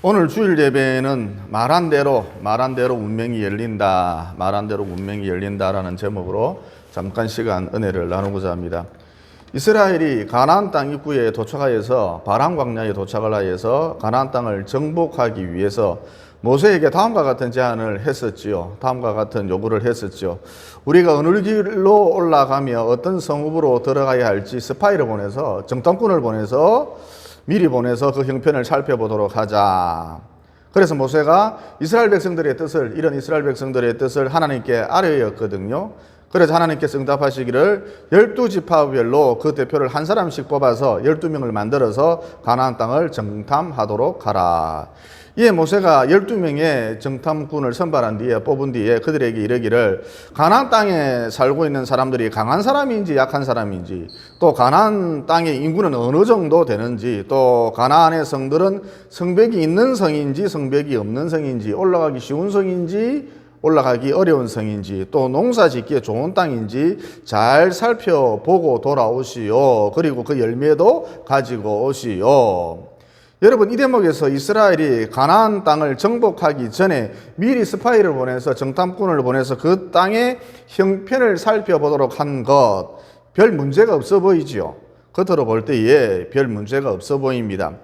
오늘 주일 예배는 말한 대로 말한 대로 운명이 열린다 말한 대로 운명이 열린다라는 제목으로 잠깐 시간 은혜를 나누고자 합니다. 이스라엘이 가나안 땅 입구에 도착하여서 바람 광야에 도착을 하여서 가나안 땅을 정복하기 위해서 모세에게 다음과 같은 제안을 했었지요. 다음과 같은 요구를 했었죠. 우리가 어느 길로 올라가며 어떤 성읍으로 들어가야 할지 스파이를 보내서 정탐꾼을 보내서 미리 보내서 그 형편을 살펴보도록 하자. 그래서 모세가 이스라엘 백성들의 뜻을 이런 이스라엘 백성들의 뜻을 하나님께 아뢰었거든요. 그래서 하나님께서 응답하시기를 열두 지파별로 그 대표를 한 사람씩 뽑아서 열두 명을 만들어서 가나안 땅을 정탐하도록 하라. 이에 모세가 12명의 정탐꾼을 선발한 뒤에 뽑은 뒤에 그들에게 이르기를 가나안 땅에 살고 있는 사람들이 강한 사람인지 약한 사람인지 또 가나안 땅의 인구는 어느 정도 되는지 또 가나안의 성들은 성벽이 있는 성인지 성벽이 없는 성인지 올라가기 쉬운 성인지 올라가기 어려운 성인지 또 농사 짓기에 좋은 땅인지 잘 살펴보고 돌아오시오. 그리고 그 열매도 가지고 오시오. 여러분 이 대목에서 이스라엘이 가나안 땅을 정복하기 전에 미리 스파이를 보내서 정탐꾼을 보내서 그 땅의 형편을 살펴보도록 한 것 별 문제가 없어 보이지요. 겉으로 볼 때에 별 문제가 없어 보입니다.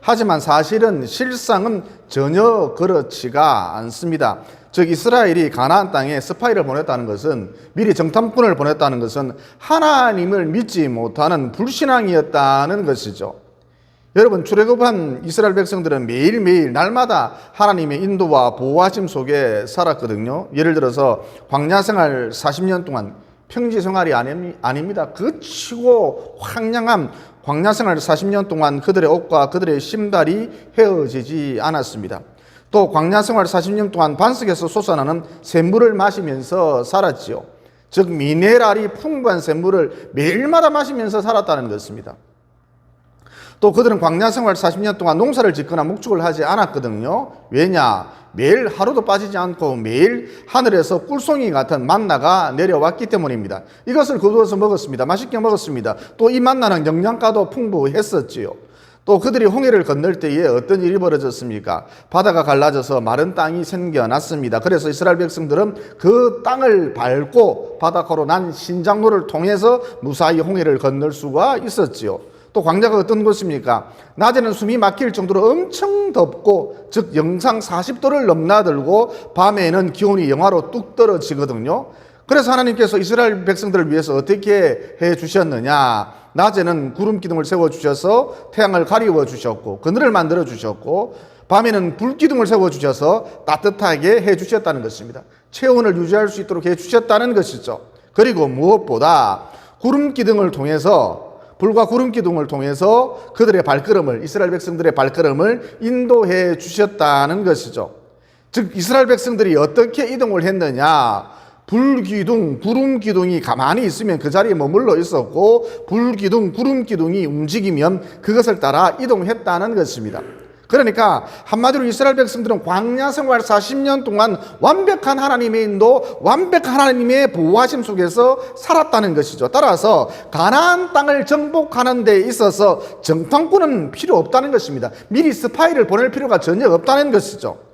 하지만 사실은 실상은 전혀 그렇지가 않습니다. 즉 이스라엘이 가나안 땅에 스파이를 보냈다는 것은 미리 정탐꾼을 보냈다는 것은 하나님을 믿지 못하는 불신앙이었다는 것이죠. 여러분 출애굽한 이스라엘 백성들은 매일매일 날마다 하나님의 인도와 보호하심 속에 살았거든요. 예를 들어서 광야 생활 40년 동안 평지 생활이 아닙니다. 그 치고 황량한 광야 생활 40년 동안 그들의 옷과 그들의 심달이 헤어지지 않았습니다. 또 광야 생활 40년 동안 반석에서 솟아나는 샘물을 마시면서 살았지요. 즉 미네랄이 풍부한 샘물을 매일마다 마시면서 살았다는 것입니다. 또 그들은 광야 생활 40년 동안 농사를 짓거나 목축을 하지 않았거든요. 왜냐? 매일 하루도 빠지지 않고 매일 하늘에서 꿀송이 같은 만나가 내려왔기 때문입니다. 이것을 거두어서 먹었습니다. 맛있게 먹었습니다. 또 이 만나는 영양가도 풍부했었지요. 또 그들이 홍해를 건널 때에 어떤 일이 벌어졌습니까? 바다가 갈라져서 마른 땅이 생겨났습니다. 그래서 이스라엘 백성들은 그 땅을 밟고 바다가로 난 신장로를 통해서 무사히 홍해를 건널 수가 있었지요. 또 광야가 어떤 곳입니까? 낮에는 숨이 막힐 정도로 엄청 덥고 즉 영상 40도를 넘나들고 밤에는 기온이 영하로 뚝 떨어지거든요. 그래서 하나님께서 이스라엘 백성들을 위해서 어떻게 해 주셨느냐? 낮에는 구름 기둥을 세워 주셔서 태양을 가리워 주셨고 그늘을 만들어 주셨고 밤에는 불 기둥을 세워 주셔서 따뜻하게 해 주셨다는 것입니다. 체온을 유지할 수 있도록 해 주셨다는 것이죠. 그리고 무엇보다 구름 기둥을 통해서 불과 구름 기둥을 통해서 그들의 발걸음을 이스라엘 백성들의 발걸음을 인도해 주셨다는 것이죠. 즉 이스라엘 백성들이 어떻게 이동을 했느냐? 불기둥, 구름 기둥이 가만히 있으면 그 자리에 머물러 있었고 불기둥, 구름 기둥이 움직이면 그것을 따라 이동했다는 것입니다. 그러니까 한마디로 이스라엘 백성들은 광야 생활 40년 동안 완벽한 하나님의 인도, 완벽한 하나님의 보호하심 속에서 살았다는 것이죠. 따라서 가나안 땅을 정복하는 데 있어서 정탐꾼은 필요 없다는 것입니다. 미리 스파이를 보낼 필요가 전혀 없다는 것이죠.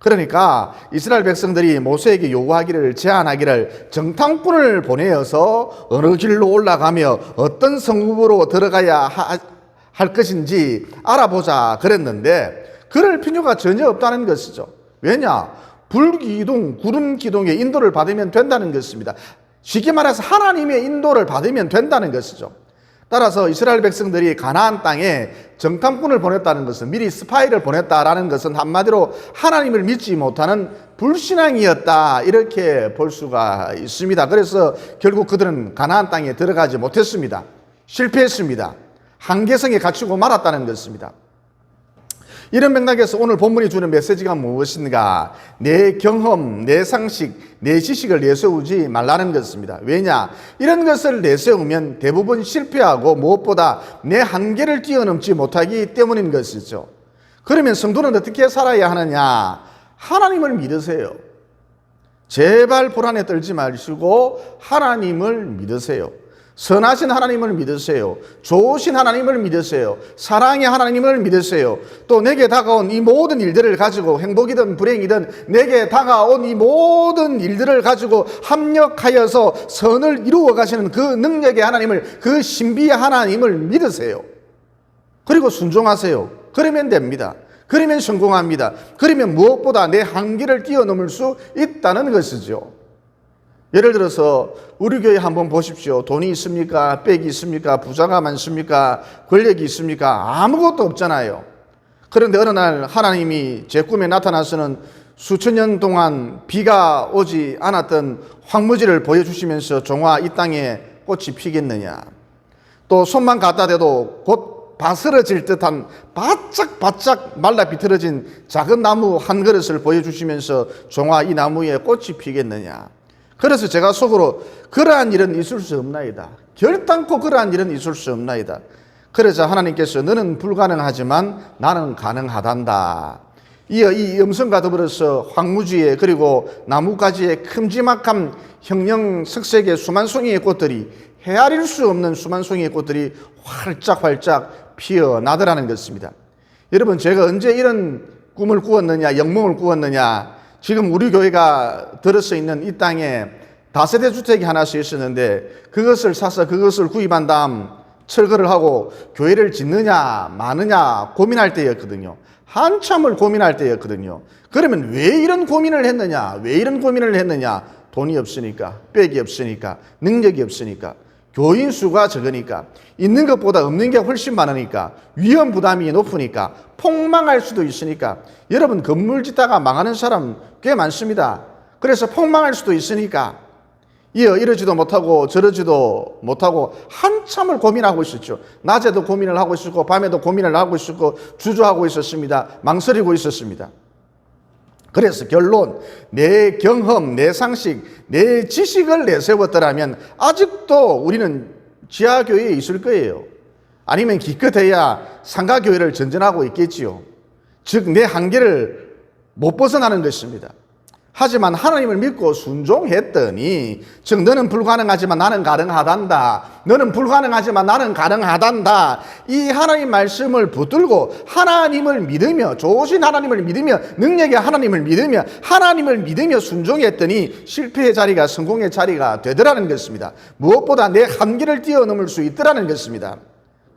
그러니까 이스라엘 백성들이 모세에게 요구하기를 제안하기를 정탐꾼을 보내어서 어느 길로 올라가며 어떤 성읍으로 들어가야 하, 할 것인지 알아보자 그랬는데 그럴 필요가 전혀 없다는 것이죠. 왜냐? 불기둥, 구름 기둥의 인도를 받으면 된다는 것입니다. 쉽게 말해서 하나님의 인도를 받으면 된다는 것이죠. 따라서 이스라엘 백성들이 가나안 땅에 정탐꾼을 보냈다는 것은 미리 스파이를 보냈다라는 것은 한마디로 하나님을 믿지 못하는 불신앙이었다 이렇게 볼 수가 있습니다. 그래서 결국 그들은 가나안 땅에 들어가지 못했습니다. 실패했습니다. 한계성에 갇히고 말았다는 것입니다. 이런 맥락에서 오늘 본문이 주는 메시지가 무엇인가? 내 경험, 내 상식, 내 지식을 내세우지 말라는 것입니다. 왜냐? 이런 것을 내세우면 대부분 실패하고 무엇보다 내 한계를 뛰어넘지 못하기 때문인 것이죠. 그러면 성도는 어떻게 살아야 하느냐? 하나님을 믿으세요. 제발 불안에 떨지 마시고 하나님을 믿으세요. 선하신 하나님을 믿으세요. 좋으신 하나님을 믿으세요. 사랑의 하나님을 믿으세요. 또 내게 다가온 이 모든 일들을 가지고 행복이든 불행이든 내게 다가온 이 모든 일들을 가지고 합력하여서 선을 이루어 가시는 그 능력의 하나님을 그 신비의 하나님을 믿으세요. 그리고 순종하세요. 그러면 됩니다. 그러면 성공합니다. 그러면 무엇보다 내 한계를 뛰어넘을 수 있다는 것이죠. 예를 들어서 우리 교회 한번 보십시오. 돈이 있습니까? 빽이 있습니까? 부자가 많습니까? 권력이 있습니까? 아무것도 없잖아요. 그런데 어느 날 하나님이 제 꿈에 나타나서는 수천 년 동안 비가 오지 않았던 황무지를 보여주시면서 종아 이 땅에 꽃이 피겠느냐. 또 손만 갖다 대도 곧 바스러질 듯한 바짝바짝 말라 비틀어진 작은 나무 한 그릇을 보여주시면서 종아 이 나무에 꽃이 피겠느냐. 그래서 제가 속으로 그러한 일은 있을 수 없나이다. 결단코 그러한 일은 있을 수 없나이다. 그래서 하나님께서 너는 불가능하지만 나는 가능하단다. 이어 이 음성과 더불어서 황무지에 그리고 나무가지에 큼지막한 형형색색의 수만 송이의 꽃들이 헤아릴 수 없는 수만 송이의 꽃들이 활짝활짝 피어나더라는 것입니다. 여러분 제가 언제 이런 꿈을 꾸었느냐 영몽을 꾸었느냐 지금 우리 교회가 들어서 있는 이 땅에 다세대 주택이 하나씩 있었는데 그것을 사서 그것을 구입한 다음 철거를 하고 교회를 짓느냐 마느냐 고민할 때였거든요. 한참을 고민할 때였거든요. 그러면 왜 이런 고민을 했느냐? 왜 이런 고민을 했느냐? 돈이 없으니까, 빽이 없으니까, 능력이 없으니까, 교인 수가 적으니까, 있는 것보다 없는 게 훨씬 많으니까, 위험 부담이 높으니까, 폭망할 수도 있으니까, 여러분 건물 짓다가 망하는 사람 꽤 많습니다. 그래서 폭망할 수도 있으니까, 이어 이러지도 못하고 저러지도 못하고 한참을 고민하고 있었죠. 낮에도 고민을 하고 있었고 밤에도 고민을 하고 있었고 주저하고 있었습니다. 망설이고 있었습니다. 그래서 결론 내 경험, 내 상식, 내 지식을 내세웠더라면 아직도 우리는 지하교회에 있을 거예요. 아니면 기껏해야 상가교회를 전전하고 있겠지요. 즉 내 한계를 못 벗어나는 것입니다. 하지만 하나님을 믿고 순종했더니 즉 너는 불가능하지만 나는 가능하단다. 너는 불가능하지만 나는 가능하단다. 이 하나님 말씀을 붙들고 하나님을 믿으며 좋으신 하나님을 믿으며 능력의 하나님을 믿으며 하나님을 믿으며 순종했더니 실패의 자리가 성공의 자리가 되더라는 것입니다. 무엇보다 내 한계를 뛰어넘을 수 있더라는 것입니다.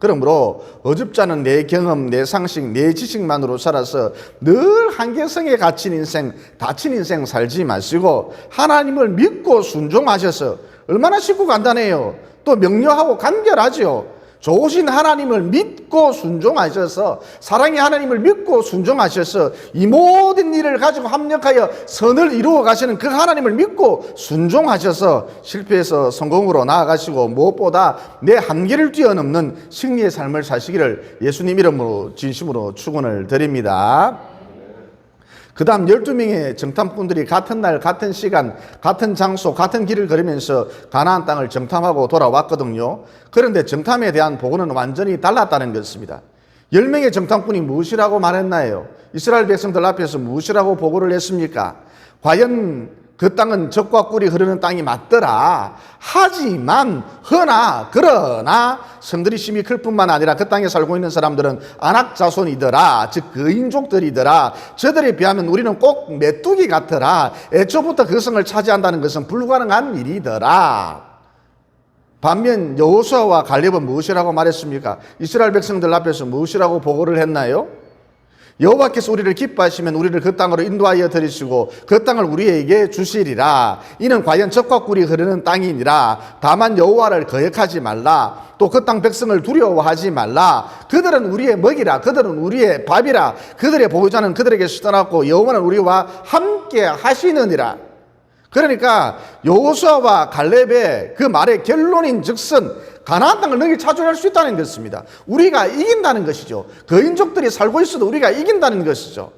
그러므로 어줍잖은 내 경험, 내 상식, 내 지식만으로 살아서 늘 한계성에 갇힌 인생, 다친 인생 살지 마시고 하나님을 믿고 순종하셔서 얼마나 쉽고 간단해요. 또 명료하고 간결하죠. 좋으신 하나님을 믿고 순종하셔서 사랑의 하나님을 믿고 순종하셔서 이 모든 일을 가지고 합력하여 선을 이루어 가시는 그 하나님을 믿고 순종하셔서 실패해서 성공으로 나아가시고 무엇보다 내 한계를 뛰어넘는 승리의 삶을 사시기를 예수님 이름으로 진심으로 축원을 드립니다. 그 다음 12명의 정탐꾼들이 같은 날, 같은 시간, 같은 장소, 같은 길을 걸으면서 가나안 땅을 정탐하고 돌아왔거든요. 그런데 정탐에 대한 보고는 완전히 달랐다는 것입니다. 10명의 정탐꾼이 무엇이라고 말했나요? 이스라엘 백성들 앞에서 무엇이라고 보고를 했습니까? 과연 그 땅은 적과 꿀이 흐르는 땅이 맞더라. 하지만 허나 그러나 성들이 심히 클 뿐만 아니라 그 땅에 살고 있는 사람들은 안악 자손이더라. 즉 그 인족들이더라. 저들에 비하면 우리는 꼭 메뚜기 같더라. 애초부터 그 성을 차지한다는 것은 불가능한 일이더라. 반면 여호수아와 갈렙은 무엇이라고 말했습니까? 이스라엘 백성들 앞에서 무엇이라고 보고를 했나요? 여호와께서 우리를 기뻐하시면 우리를 그 땅으로 인도하여 드리시고 그 땅을 우리에게 주시리라. 이는 과연 적과 꿀이 흐르는 땅이니라. 다만 여호와를 거역하지 말라. 또 그 땅 백성을 두려워하지 말라. 그들은 우리의 먹이라. 그들은 우리의 밥이라. 그들의 보호자는 그들에게서 떠났고 여호와는 우리와 함께 하시느니라. 그러니까 여호수아와 갈렙의 그 말의 결론인 즉슨 가나안 땅을 너희 차지할 수 있다는 것입니다. 우리가 이긴다는 것이죠. 거인족들이 살고 있어도 우리가 이긴다는 것이죠.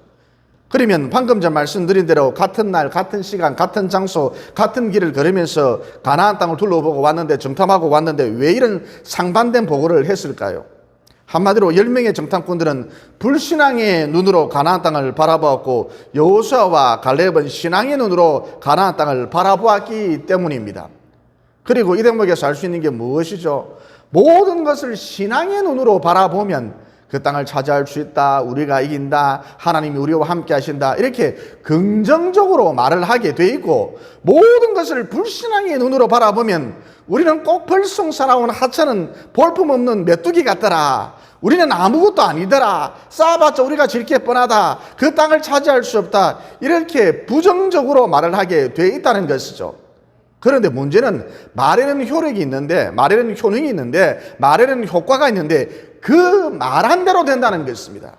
그러면 방금 전 말씀드린 대로 같은 날, 같은 시간, 같은 장소, 같은 길을 걸으면서 가나안 땅을 둘러보고 왔는데 정탐하고 왔는데 왜 이런 상반된 보고를 했을까요? 한마디로 10명의 정탐꾼들은 불신앙의 눈으로 가나안 땅을 바라보았고 여호수아와 갈렙은 신앙의 눈으로 가나안 땅을 바라보았기 때문입니다. 그리고 이 대목에서 알 수 있는 게 무엇이죠? 모든 것을 신앙의 눈으로 바라보면 그 땅을 차지할 수 있다. 우리가 이긴다. 하나님이 우리와 함께 하신다. 이렇게 긍정적으로 말을 하게 돼 있고 모든 것을 불신앙의 눈으로 바라보면 우리는 꼭 벌송 살아온 하찮은 볼품없는 메뚜기 같더라. 우리는 아무것도 아니더라. 쌓아봤자 우리가 질게 뻔하다. 그 땅을 차지할 수 없다. 이렇게 부정적으로 말을 하게 돼 있다는 것이죠. 그런데 문제는 말에는 효력이 있는데, 말에는 효능이 있는데, 말에는 효과가 있는데, 그 말한 대로 된다는 것입니다.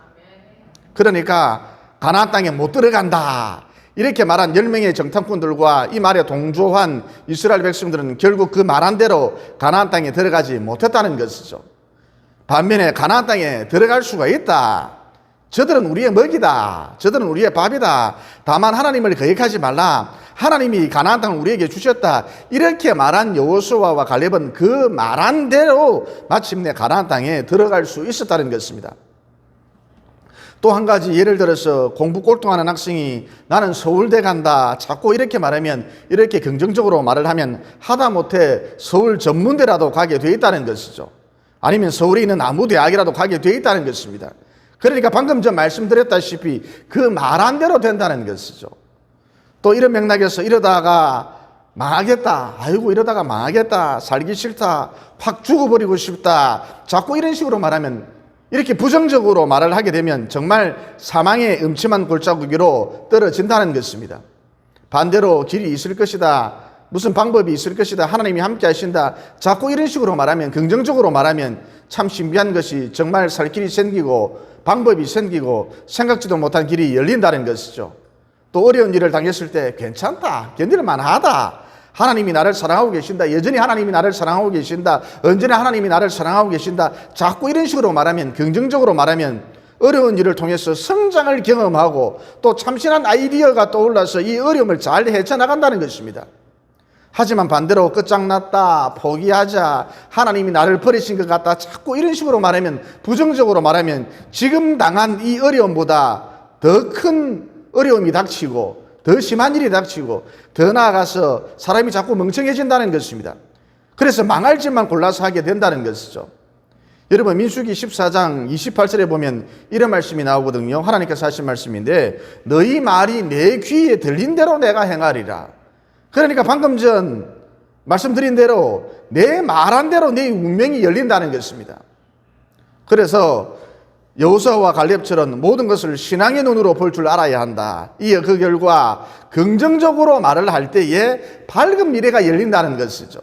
그러니까, 가나안 땅에 못 들어간다. 이렇게 말한 10명의 정탐꾼들과 이 말에 동조한 이스라엘 백성들은 결국 그 말한 대로 가나안 땅에 들어가지 못했다는 것이죠. 반면에 가나안 땅에 들어갈 수가 있다. 저들은 우리의 먹이다. 저들은 우리의 밥이다. 다만 하나님을 거역하지 말라. 하나님이 가나안 땅을 우리에게 주셨다. 이렇게 말한 여호수아와 갈렙은 그 말한 대로 마침내 가나안 땅에 들어갈 수 있었다는 것입니다. 또 한 가지 예를 들어서 공부 꼴통하는 학생이 나는 서울대 간다. 자꾸 이렇게 말하면 이렇게 긍정적으로 말을 하면 하다못해 서울 전문대라도 가게 돼 있다는 것이죠. 아니면 서울에 있는 아무 대학이라도 가게 돼 있다는 것입니다. 그러니까 방금 전 말씀드렸다시피 그 말한 대로 된다는 것이죠. 또 이런 맥락에서 이러다가 망하겠다. 아이고 이러다가 망하겠다. 살기 싫다. 확 죽어버리고 싶다. 자꾸 이런 식으로 말하면 이렇게 부정적으로 말을 하게 되면 정말 사망의 음침한 골짜기로 떨어진다는 것입니다. 반대로 길이 있을 것이다. 무슨 방법이 있을 것이다. 하나님이 함께 하신다. 자꾸 이런 식으로 말하면, 긍정적으로 말하면 참 신비한 것이 정말 살 길이 생기고 방법이 생기고 생각지도 못한 길이 열린다는 것이죠. 또 어려운 일을 당했을 때 괜찮다. 견딜 만하다. 하나님이 나를 사랑하고 계신다. 여전히 하나님이 나를 사랑하고 계신다. 언제나 하나님이 나를 사랑하고 계신다. 자꾸 이런 식으로 말하면, 긍정적으로 말하면 어려운 일을 통해서 성장을 경험하고 또 참신한 아이디어가 떠올라서 이 어려움을 잘 헤쳐나간다는 것입니다. 하지만 반대로 끝장났다, 포기하자, 하나님이 나를 버리신 것 같다, 자꾸 이런 식으로 말하면, 부정적으로 말하면 지금 당한 이 어려움보다 더 큰 어려움이 닥치고, 더 심한 일이 닥치고, 더 나아가서 사람이 자꾸 멍청해진다는 것입니다. 그래서 망할 짓만 골라서 하게 된다는 것이죠. 여러분, 민수기 14장 28절에 보면 이런 말씀이 나오거든요. 하나님께서 하신 말씀인데, 너희 말이 내 귀에 들린 대로 내가 행하리라. 그러니까 방금 전 말씀드린 대로 내 말한 대로 내 운명이 열린다는 것입니다. 그래서 여호수아와 갈렙처럼 모든 것을 신앙의 눈으로 볼 줄 알아야 한다. 이어 그 결과 긍정적으로 말을 할 때에 밝은 미래가 열린다는 것이죠.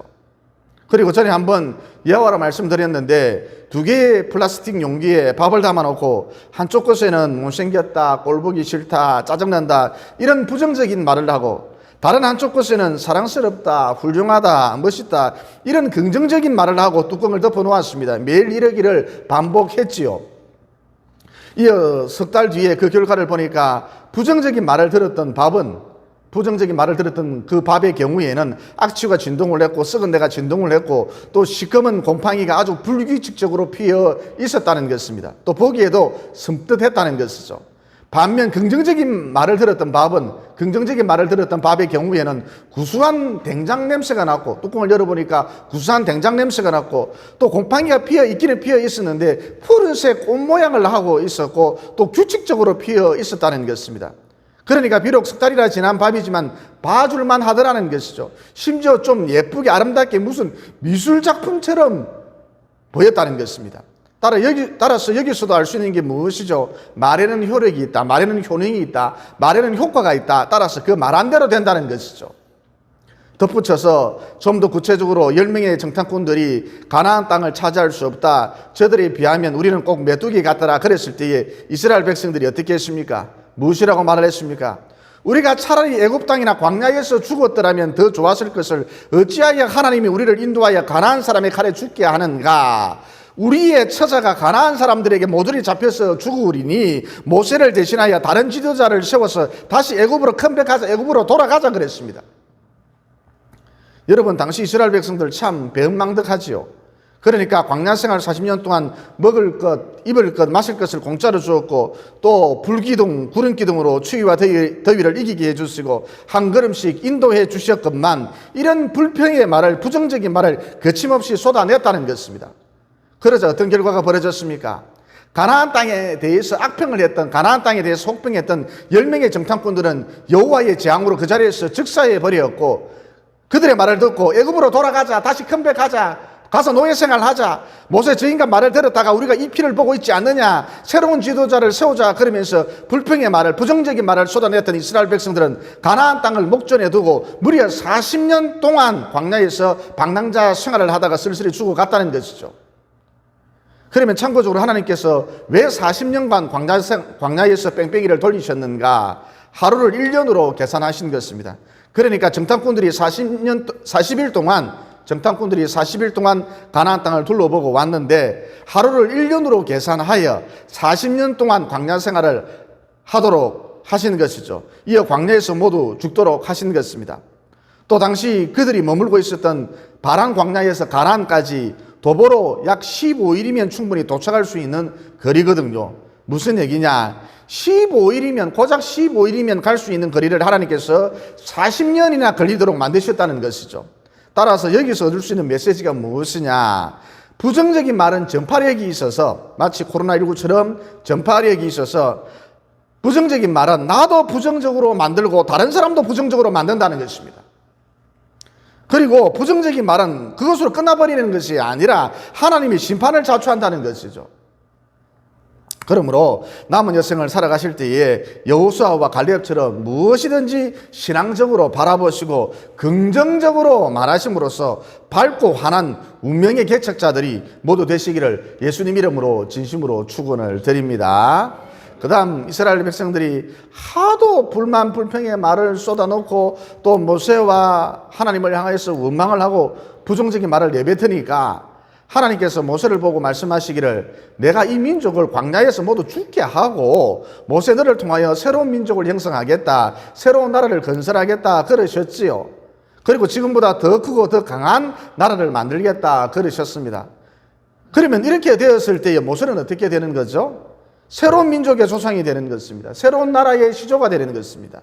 그리고 전에 한번 여호와라 말씀드렸는데 두 개의 플라스틱 용기에 밥을 담아놓고 한쪽 것에는 못생겼다, 꼴보기 싫다, 짜증난다 이런 부정적인 말을 하고 다른 한쪽 것에는 사랑스럽다, 훌륭하다, 멋있다 이런 긍정적인 말을 하고 뚜껑을 덮어 놓았습니다. 매일 이러기를 반복했지요. 이어 석 달 뒤에 그 결과를 보니까 부정적인 말을 들었던 밥은 부정적인 말을 들었던 그 밥의 경우에는 악취가 진동을 했고 썩은 데가 진동을 했고 또 시커먼 곰팡이가 아주 불규칙적으로 피어 있었다는 것입니다. 또 보기에도 섬뜩했다는 것이죠. 반면 긍정적인 말을 들었던 밥은 긍정적인 말을 들었던 밥의 경우에는 구수한 된장 냄새가 났고 뚜껑을 열어보니까 구수한 된장 냄새가 났고 또 곰팡이가 피어 있기는 피어 있었는데 푸른색 꽃 모양을 하고 있었고 또 규칙적으로 피어 있었다는 것입니다. 그러니까 비록 석 달이나 지난 밥이지만 봐줄만 하더라는 것이죠. 심지어 좀 예쁘게 아름답게 무슨 미술 작품처럼 보였다는 것입니다. 따라 여기, 따라서 여기서도 알 수 있는 게 무엇이죠? 말에는 효력이 있다. 말에는 효능이 있다. 말에는 효과가 있다. 따라서 그 말한 대로 된다는 것이죠. 덧붙여서 좀 더 구체적으로 10명의 정탐꾼들이 가나안 땅을 차지할 수 없다. 저들에 비하면 우리는 꼭 메뚜기 같더라. 그랬을 때에 이스라엘 백성들이 어떻게 했습니까? 무엇이라고 말을 했습니까? 우리가 차라리 애굽 땅이나 광야에서 죽었더라면 더 좋았을 것을 어찌하여 하나님이 우리를 인도하여 가나안 사람의 칼에 죽게 하는가? 우리의 처자가 가나안 사람들에게 모조리 잡혀서 죽으리니 모세를 대신하여 다른 지도자를 세워서 다시 애굽으로 컴백하자 애굽으로 돌아가자 그랬습니다. 여러분 당시 이스라엘 백성들 참 배은망덕하지요. 그러니까 광야 생활 40년 동안 먹을 것, 입을 것, 마실 것을 공짜로 주었고 또 불기둥, 구름기둥으로 추위와 더위, 더위를 이기게 해주시고 한 걸음씩 인도해 주셨건만 이런 불평의 말을 부정적인 말을 거침없이 쏟아냈다는 것입니다. 그러자 어떤 결과가 벌어졌습니까? 가나안 땅에 대해서 악평을 했던 가나안 땅에 대해서 혹평했던 10명의 정탐꾼들은 여호와의 재앙으로 그 자리에서 즉사해 버렸고 그들의 말을 듣고 애굽으로 돌아가자 다시 컴백하자 가서 노예 생활하자 모세 저 인간 말을 들었다가 우리가 이 피를 보고 있지 않느냐 새로운 지도자를 세우자 그러면서 불평의 말을 부정적인 말을 쏟아냈던 이스라엘 백성들은 가나안 땅을 목전에 두고 무려 40년 동안 광야에서 방랑자 생활을 하다가 쓸쓸히 죽어갔다는 것이죠 그러면 참고적으로 하나님께서 왜 40년간 광야, 광야 에서 뺑뺑이를 돌리셨는가? 하루를 1년으로 계산하신 것입니다. 그러니까 정탐꾼들이 40년, 40일 동안 정탐꾼들이 40일 동안 가나안 땅을 둘러보고 왔는데 하루를 1년으로 계산하여 40년 동안 광야 생활을 하도록 하신 것이죠. 이어 광야에서 모두 죽도록 하신 것입니다. 또 당시 그들이 머물고 있었던 바란 광야에서 가나안까지 도보로 약 15일이면 충분히 도착할 수 있는 거리거든요. 무슨 얘기냐? 15일이면 고작 15일이면 갈 수 있는 거리를 하나님께서 40년이나 걸리도록 만드셨다는 것이죠. 따라서 여기서 얻을 수 있는 메시지가 무엇이냐? 부정적인 말은 전파력이 있어서 마치 코로나19처럼 전파력이 있어서 부정적인 말은 나도 부정적으로 만들고 다른 사람도 부정적으로 만든다는 것입니다. 그리고 부정적인 말은 그것으로 끝나버리는 것이 아니라 하나님이 심판을 자초한다는 것이죠. 그러므로 남은 여생을 살아가실 때에 여호수아와 갈렙처럼 무엇이든지 신앙적으로 바라보시고 긍정적으로 말하심으로써 밝고 환한 운명의 개척자들이 모두 되시기를 예수님 이름으로 진심으로 축원을 드립니다. 그 다음 이스라엘 백성들이 하도 불만 불평의 말을 쏟아놓고 또 모세와 하나님을 향하여서 원망을 하고 부정적인 말을 내뱉으니까 하나님께서 모세를 보고 말씀하시기를 내가 이 민족을 광야에서 모두 죽게 하고 모세 너를 통하여 새로운 민족을 형성하겠다. 새로운 나라를 건설하겠다. 그러셨지요. 그리고 지금보다 더 크고 더 강한 나라를 만들겠다. 그러셨습니다. 그러면 이렇게 되었을 때에 모세는 어떻게 되는 거죠? 새로운 민족의 조상이 되는 것입니다. 새로운 나라의 시조가 되는 것입니다.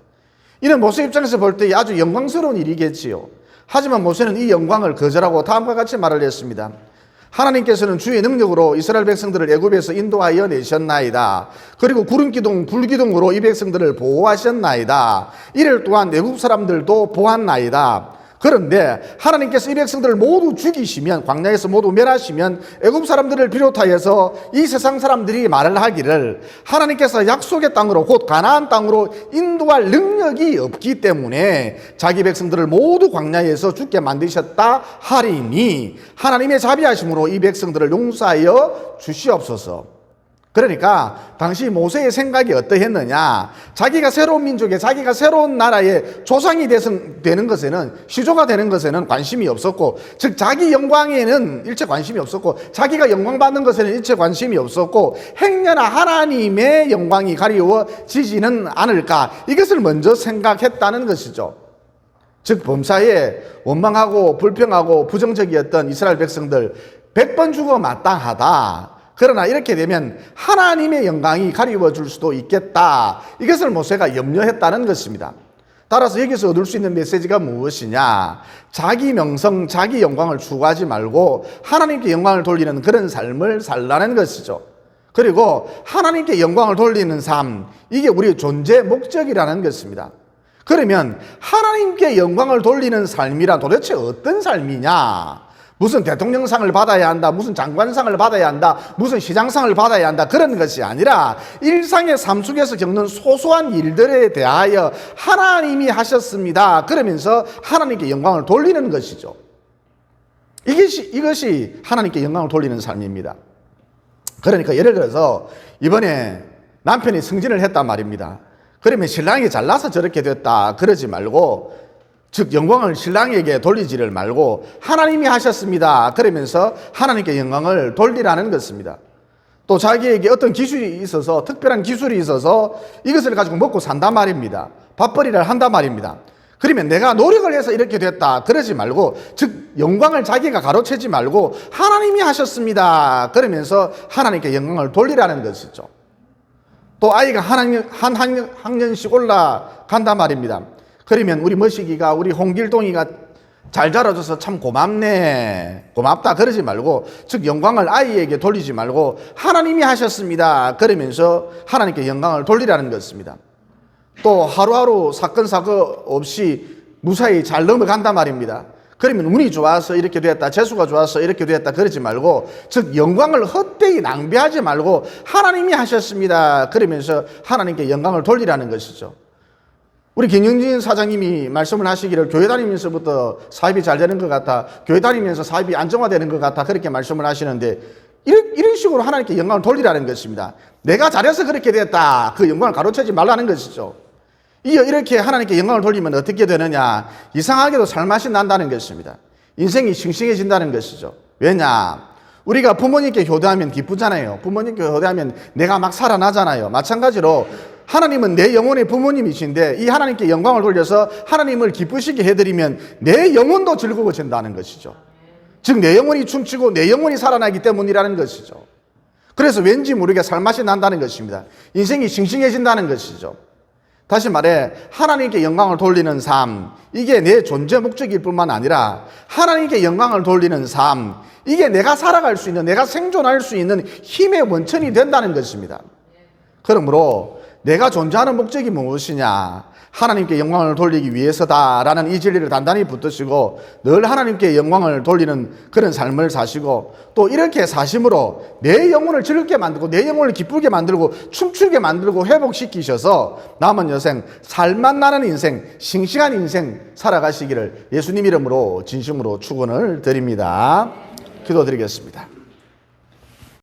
이는 모세 입장에서 볼 때 아주 영광스러운 일이겠지요. 하지만 모세는 이 영광을 거절하고 다음과 같이 말을 했습니다. 하나님께서는 주의 능력으로 이스라엘 백성들을 애굽에서 인도하여 내셨나이다. 그리고 구름 기둥, 불 기둥으로 이 백성들을 보호하셨나이다. 이를 또한 애굽 사람들도 보았나이다. 그런데 하나님께서 이 백성들을 모두 죽이시면 광야에서 모두 멸하시면 애굽 사람들을 비롯하여서 이 세상 사람들이 말을 하기를 하나님께서 약속의 땅으로 곧 가나안 땅으로 인도할 능력이 없기 때문에 자기 백성들을 모두 광야에서 죽게 만드셨다 하리니 하나님의 자비하심으로 이 백성들을 용서하여 주시옵소서. 그러니까 당시 모세의 생각이 어떠했느냐? 자기가 새로운 민족에 자기가 새로운 나라의 조상이 되는 것에는 시조가 되는 것에는 관심이 없었고 즉 자기 영광에는 일체 관심이 없었고 자기가 영광 받는 것에는 일체 관심이 없었고 행여나 하나님의 영광이 가리워지지는 않을까 이것을 먼저 생각했다는 것이죠. 즉 범사에 원망하고 불평하고 부정적이었던 이스라엘 백성들 100번 죽어 마땅하다. 그러나 이렇게 되면 하나님의 영광이 가리워 줄 수도 있겠다. 이것을 모세가 염려했다는 것입니다. 따라서 여기서 얻을 수 있는 메시지가 무엇이냐? 자기 명성, 자기 영광을 추구하지 말고 하나님께 영광을 돌리는 그런 삶을 살라는 것이죠. 그리고 하나님께 영광을 돌리는 삶, 이게 우리의 존재 목적이라는 것입니다. 그러면 하나님께 영광을 돌리는 삶이란 도대체 어떤 삶이냐? 무슨 대통령상을 받아야 한다, 무슨 장관상을 받아야 한다, 무슨 시장상을 받아야 한다, 그런 것이 아니라 일상의 삶 속에서 겪는 소소한 일들에 대하여 하나님이 하셨습니다. 그러면서 하나님께 영광을 돌리는 것이죠. 이것이, 이것이 하나님께 영광을 돌리는 삶입니다. 그러니까 예를 들어서 이번에 남편이 승진을 했단 말입니다. 그러면 신랑이 잘나서 저렇게 됐다. 그러지 말고 즉 영광을 신랑에게 돌리지를 말고 하나님이 하셨습니다. 그러면서 하나님께 영광을 돌리라는 것입니다. 또 자기에게 어떤 기술이 있어서 특별한 기술이 있어서 이것을 가지고 먹고 산단 말입니다. 밥벌이를 한단 말입니다. 그러면 내가 노력을 해서 이렇게 됐다. 그러지 말고, 즉, 영광을 자기가 가로채지 말고, 하나님이 하셨습니다. 그러면서 하나님께 영광을 돌리라는 것이죠. 또 아이가 한 학년, 한 학년, 학년씩 올라간단 말입니다. 그러면 우리 머시기가, 우리 홍길동이가 잘 자라줘서 참 고맙네. 고맙다. 그러지 말고, 즉, 영광을 아이에게 돌리지 말고, 하나님이 하셨습니다. 그러면서 하나님께 영광을 돌리라는 것입니다. 또 하루하루 사건, 사고 없이 무사히 잘 넘어간단 말입니다. 그러면 운이 좋아서 이렇게 됐다. 재수가 좋아서 이렇게 됐다. 그러지 말고, 즉, 영광을 헛되이 낭비하지 말고, 하나님이 하셨습니다. 그러면서 하나님께 영광을 돌리라는 것이죠. 우리 김영진 사장님이 말씀을 하시기를 교회 다니면서부터 사업이 잘 되는 것 같아. 교회 다니면서 사업이 안정화되는 것 같아. 그렇게 말씀을 하시는데, 이런, 이런 식으로 하나님께 영광을 돌리라는 것입니다. 내가 잘해서 그렇게 됐다. 그 영광을 가로채지 말라는 것이죠. 이 이렇게 하나님께 영광을 돌리면 어떻게 되느냐? 이상하게도 살맛이 난다는 것입니다. 인생이 싱싱해진다는 것이죠. 왜냐? 우리가 부모님께 효도하면 기쁘잖아요. 부모님께 효도하면 내가 막 살아나잖아요. 마찬가지로 하나님은 내 영혼의 부모님이신데 이 하나님께 영광을 돌려서 하나님을 기쁘시게 해드리면 내 영혼도 즐거워진다는 것이죠. 즉, 내 영혼이 춤추고 내 영혼이 살아나기 때문이라는 것이죠. 그래서 왠지 모르게 살맛이 난다는 것입니다. 인생이 싱싱해진다는 것이죠. 다시 말해 하나님께 영광을 돌리는 삶 이게 내 존재 목적일 뿐만 아니라 하나님께 영광을 돌리는 삶 이게 내가 살아갈 수 있는 내가 생존할 수 있는 힘의 원천이 된다는 것입니다. 그러므로 내가 존재하는 목적이 무엇이냐? 하나님께 영광을 돌리기 위해서다라는 이 진리를 단단히 붙드시고 늘 하나님께 영광을 돌리는 그런 삶을 사시고 또 이렇게 사심으로 내 영혼을 즐겁게 만들고 내 영혼을 기쁘게 만들고 춤추게 만들고 회복시키셔서 남은 여생 살맛 나는 인생 싱싱한 인생 살아가시기를 예수님 이름으로 진심으로 축원을 드립니다. 기도드리겠습니다.